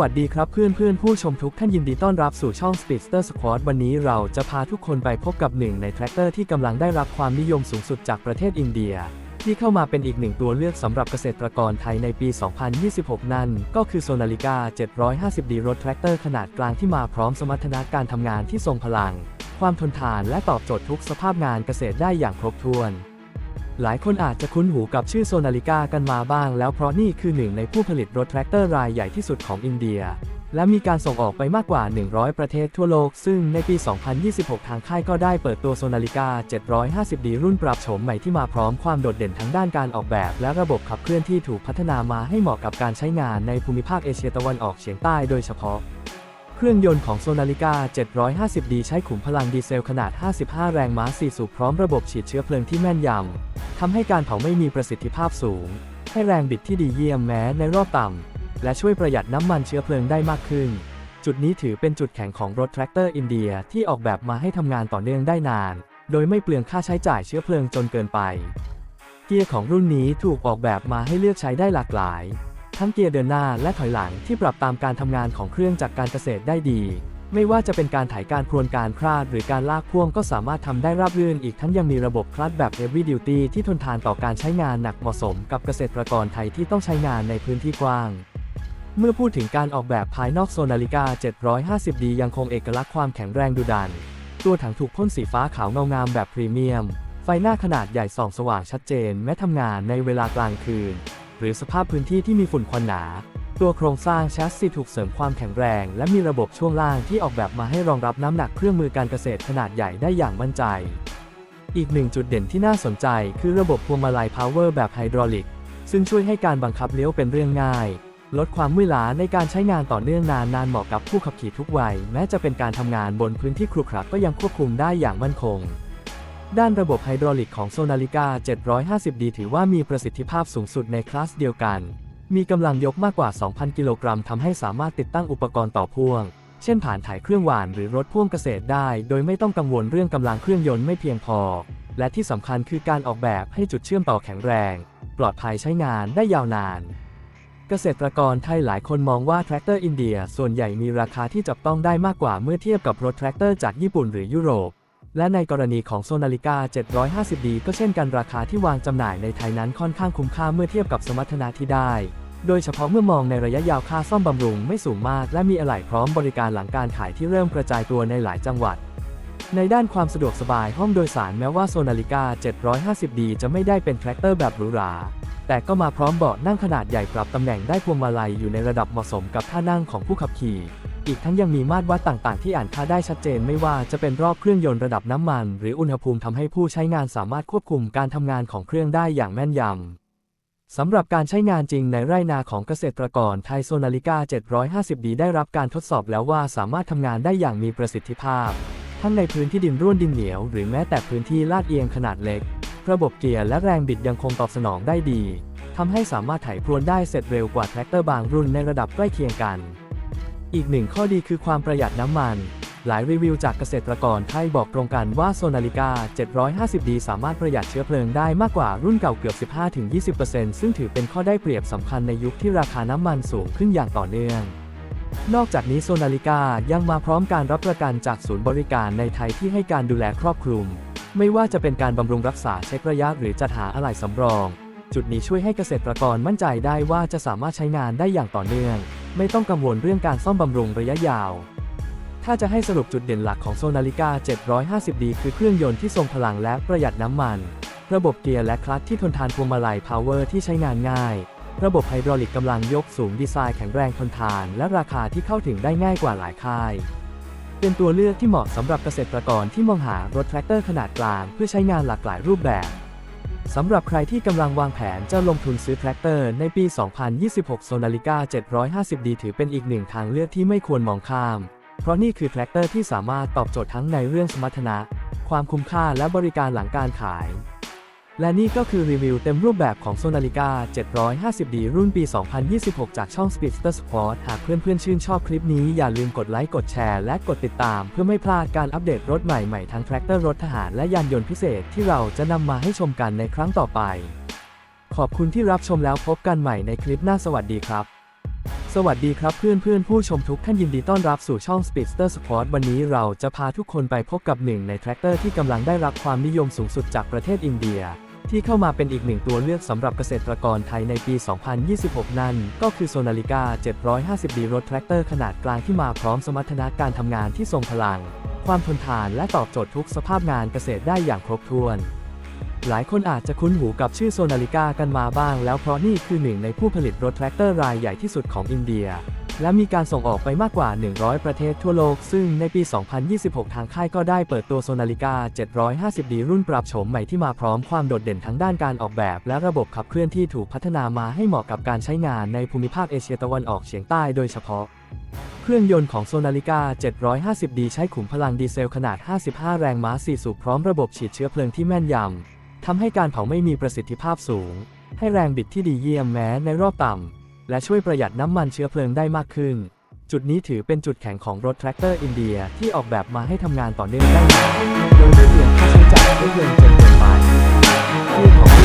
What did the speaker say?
วัสดีครับเพื่อนเพื่อนผู้ชมทุกท่านยินดีต้อนรับสู่ช่อง Speedster Squad วันนี้เราจะพาทุกคนไปพบกับหนึ่งในแทรกเตอร์ที่กำลังได้รับความนิยมสูงสุดจากประเทศอินเดีย ที่เข้ามาเป็นอีกหนึ่งตัวเลือกสำหรับเกษตรกรไทยในปี 2026 นั่น ก็คือโซนาลิกา 750D รถแทรกเตอร์ขนาดกลางที่มาพร้อมสมรรถนะการทำงานที่ทรงพลัง ความทนทานและตอบโจทย์ทุกสภาพงานเกษตรได้อย่างครบถ้วน หลายคนอาจจะคุ้นหูกับชื่อโซนาลิกากันมาบ้างแล้วเพราะนี่คือหนึ่งในผู้ผลิตรถแทรกเตอร์รายใหญ่ที่สุดของอินเดีย และมีการส่งออกไปมากกว่า 100 ประเทศทั่วโลก ซึ่งในปี 2026 ทางค่ายก็ได้เปิดตัวโซนาลิกา 750D รุ่นปรับโฉมใหม่ที่มาพร้อมความโดดเด่นทั้งด้านการออกแบบ และระบบขับเคลื่อนที่ถูกพัฒนามาให้เหมาะกับการใช้งานในภูมิภาคเอเชียตะวันออกเฉียงใต้โดยเฉพาะ ครื่องยนต์ของโซนาลิกา 750D ใช้ขุมพลังดีเซลขนาด 55 แรงม้า 4 สูบพร้อมระบบฉีดเชื้อเพลิงที่แม่นยำ ทำให้การเผาไม่มีประสิทธิภาพสูง ให้แรงบิดที่ดีเยี่ยมแม้ในรอบต่ำ และช่วยประหยัดน้ำมันเชื้อเพลิงได้มากขึ้น จุดนี้ถือเป็นจุดแข็งของรถแทรกเตอร์อินเดียที่ออกแบบมาให้ทำงานต่อเนื่องได้นาน โดยไม่เปลืองค่าใช้จ่ายเชื้อเพลิงจนเกินไป เกียร์ของรุ่นนี้ถูกออกแบบมาให้เลือกใช้ได้หลากหลาย ทั้งเกียร์เดินหน้าและถอยหลังที่ปรับตามการทำงานของเครื่องจักรการเกษตรได้ดี ไม่ว่าจะเป็นการถ่ายการพรวนการคลาด หรือการลากพ่วงก็สามารถทำได้ราบรื่นอีกทั้งยังมีระบบคลัตช์แบบ Heavy Duty ที่ทนทานต่อการใช้งานหนักเหมาะสมกับเกษตรกรไทยที่ต้องใช้งานในพื้นที่กว้างเมื่อพูดถึงการออกแบบภายนอกโซนาลิกา 750D ยังคงเอกลักษณ์ความแข็งแรงดุดัน ตัวถังถูกพ่นสีฟ้าขาวเงางามแบบพรีเมียม ไฟหน้าขนาดใหญ่ส่องสว่างชัดเจน แม้ทำงานในเวลากลางคืน หรือสภาพพื้นที่ที่มีฝุ่นควันหนา ตัวโครงสร้างแชสซีถูกเสริมความแข็งแรง และมีระบบช่วงล่างที่ออกแบบมาให้รองรับน้ำหนักเครื่องมือการเกษตรขนาดใหญ่ได้อย่างมั่นใจ อีกหนึ่งจุดเด่นที่น่าสนใจ คือระบบพวงมาลัยพาวเวอร์แบบไฮดรอลิก ซึ่งช่วยให้การบังคับเลี้ยวเป็นเรื่องง่าย ลดความมื่นล้าในการใช้งานต่อเนื่องนานนานเหมาะกับผู้ขับขี่ทุกวัย แม้จะเป็นการทำงานบนพื้นที่ครุขระก็ยังควบคุมได้อย่างมั่นคง ด้านระบบไฮดรอลิกของโซนาลิกา 750D ถือว่ามีประสิทธิภาพสูงสุดในคลาสเดียวกัน มีกำลังยกมากกว่า 2,000 กิโลกรัมทำให้สามารถติดตั้งอุปกรณ์ต่อพ่วง เช่นผ่านถ่ายเครื่องหวานหรือรถพ่วงเกษตรได้ โดยไม่ต้องกังวลเรื่องกำลังเครื่องยนต์ไม่เพียงพอ และที่สำคัญคือการออกแบบให้จุดเชื่อมต่อแข็งแรง ปลอดภัยใช้งานได้ยาวนาน เกษตรกรไทยหลายคนมองว่าแทรกเตอร์อินเดีย ส่วนใหญ่มีราคาที่จับต้องได้มากกว่าเมื่อเทียบกับรถแทรกเตอร์จากญี่ปุ่นหรือยุโรป และในกรณีของโซนาลิกา 750D ก็เช่นกันราคาที่วางจำหน่ายในไทยนั้นค่อนข้างคุ้มค่าเมื่อเทียบกับสมรรถนะที่ได้ โดยเฉพาะเมื่อมองในระยะยาวค่าซ่อมบำรุงไม่สูงมาก และมีอะไหล่พร้อมบริการหลังการขายที่เริ่มกระจายตัวในหลายจังหวัด ในด้านความสะดวกสบายห้องโดยสารแม้ว่าโซนาลิกา 750D จะไม่ได้เป็นแทรกเตอร์แบบหรูหราแต่ก็มาพร้อมเบาะนั่งขนาดใหญ่ปรับตำแหน่งได้พวงมาลัยอยู่ในระดับเหมาะสมกับท่านั่งของผู้ขับขี่ อีกทั้งยังมีมาตรวัดต่างๆ ที่อ่านค่าได้ชัดเจนไม่ว่าจะเป็นรอบเครื่องยนต์ระดับน้ำมัน หรืออุณหภูมิทำให้ผู้ใช้งานสามารถควบคุมการทำงานของเครื่องได้อย่างแม่นยำสำหรับการใช้งานจริงในไร่นาของเกษตรกรไทยโซนาลิกา 750D ได้รับการทดสอบแล้วว่าสามารถทำงานได้อย่างมีประสิทธิภาพ ทั้งในพื้นที่ดินร่วนดินเหนียว หรือแม้แต่พื้นที่ลาดเอียงขนาดเล็ก ระบบเกียร์และแรงบิดยังคงตอบสนองได้ดีทำให้สามารถไถพรวนได้เสร็จเร็วกว่าแทรกเตอร์บางรุ่นในระดับใกล้เคียงกัน อีกหนึ่งข้อดีคือความประหยัดน้ำมัน หลายรีวิวจากเกษตรกรไทยบอกตรงกันว่าโซนาลิกา 750D สามารถประหยัดเชื้อเพลิงได้มากกว่ารุ่นเก่าเกือบ 15-20%ซึ่งถือเป็นข้อได้เปรียบสำคัญในยุคที่ราคาน้ำมันสูงขึ้นอย่างต่อเนื่อง นอกจากนี้โซนาลิกายังมาพร้อมการรับประกันจากศูนย์บริการในไทยที่ให้การดูแลครอบคลุม ไม่ว่าจะเป็นการบำรุงรักษาเช็คระยะหรือจัดหาอะไหล่สำรอง จุดนี้ช่วยให้เกษตรกรมั่นใจได้ว่าจะสามารถใช้งานได้อย่างต่อเนื่อง ไม่ต้องกังวลเรื่องการซ่อมบำรุงระยะยาว ถ้าจะให้สรุปจุดเด่นหลักของโซนาลิกา 750D คือเครื่องยนต์ที่ทรงพลังและประหยัดน้ำมัน ระบบเกียร์และคลัตช์ที่ทนทานพวงมาลัยพาวเวอร์ที่ใช้งานง่าย ระบบไฮดรอลิกกำลังยกสูงดีไซน์แข็งแรงทนทาน และราคาที่เข้าถึงได้ง่ายกว่าหลายค่าย เป็นตัวเลือกที่เหมาะสำหรับเกษตรกรที่มองหารถแทรกเตอร์ขนาดกลางเพื่อใช้งานหลากหลายรูปแบบ สำหรับใครที่กำลังวางแผนจะลงทุนซื้อแทรกเตอร์ในปี 2026โซนาลิกา 750D ถือเป็นอีกหนึ่งทางเลือกที่ไม่ควรมองข้าม เพราะนี่คือแทรกเตอร์ที่สามารถตอบโจทย์ทั้งในเรื่องสมรรถนะ ความคุ้มค่าและบริการหลังการขาย และนี่ก็คือรีวิวเต็มรูปแบบของโซนาลิกา 750D รุ่นปี 2026 จากช่อง Speedster Sport หากเพื่อนๆ ชื่นชอบคลิปนี้อย่าลืมกดไลค์ กดแชร์ และกดติดตาม เพื่อไม่พลาดการอัปเดตรถใหม่ๆ ทั้งแทรกเตอร์รถทหารและยานยนต์พิเศษที่เราจะนำมาให้ชมกันในครั้งต่อไป ขอบคุณที่รับชมแล้วพบกันใหม่ในคลิปหน้าสวัสดีครับ สวัสดีครับเพื่อนเพื่อนผู้ชมทุกท่านยินดีต้อนรับสู่ช่อง Speedster Sport วันนี้เราจะพาทุกคนไปพบกับหนึ่งในแทรกเตอร์ที่กำลังได้รับความนิยมสูงสุดจากประเทศอินเดีย ที่เข้ามาเป็นอีกหนึ่งตัวเลือกสำหรับเกษตรกรไทยในปี 2026 นั่น ก็คือโซนาลิกา 750D รถแทรกเตอร์ขนาดกลางที่มาพร้อมสมรรถนะการทำงานที่ทรงพลัง ความทนทานและตอบโจทย์ทุกสภาพงานเกษตรได้อย่างครบถ้วน หลายคนอาจจะคุ้นหูกับชื่อโซนาลิกากันมาบ้างแล้วเพราะนี่คือหนึ่งในผู้ผลิตรถแทรกเตอร์รายใหญ่ที่สุดของอินเดีย และมีการส่งออกไปมากกว่า 100 ประเทศทั่วโลก ซึ่งในปี 2026 ทางค่ายก็ได้เปิดตัวโซนาลิกา 750D รุ่นปรับโฉมใหม่ที่มาพร้อมความโดดเด่นทั้งด้านการออกแบบ และระบบขับเคลื่อนที่ถูกพัฒนามาให้เหมาะกับการใช้งานในภูมิภาคเอเชียตะวันออกเฉียงใต้โดยเฉพาะเครื่องยนต์ของโซนาลิกา 750D ใช้ขุมพลังดีเซลขนาด 55 แรงม้า 4 สูบพร้อมระบบฉีดเชื้อเพลิงที่แม่นยำ ทำให้การเผาไม่มีประสิทธิภาพสูง ให้แรงบิดที่ดีเยี่ยมแม้ในรอบต่ำ และช่วยประหยัดน้ำมันเชื้อเพลิงได้มากขึ้น จุดนี้ถือเป็นจุดแข็งของรถแทรกเตอร์อินเดียที่ออกแบบมาให้ทำงานต่อเนื่องได้นานโดยไม่เปลี่ยนค่าใช้จ่ายรถยเงินจนเกินไปที่ของ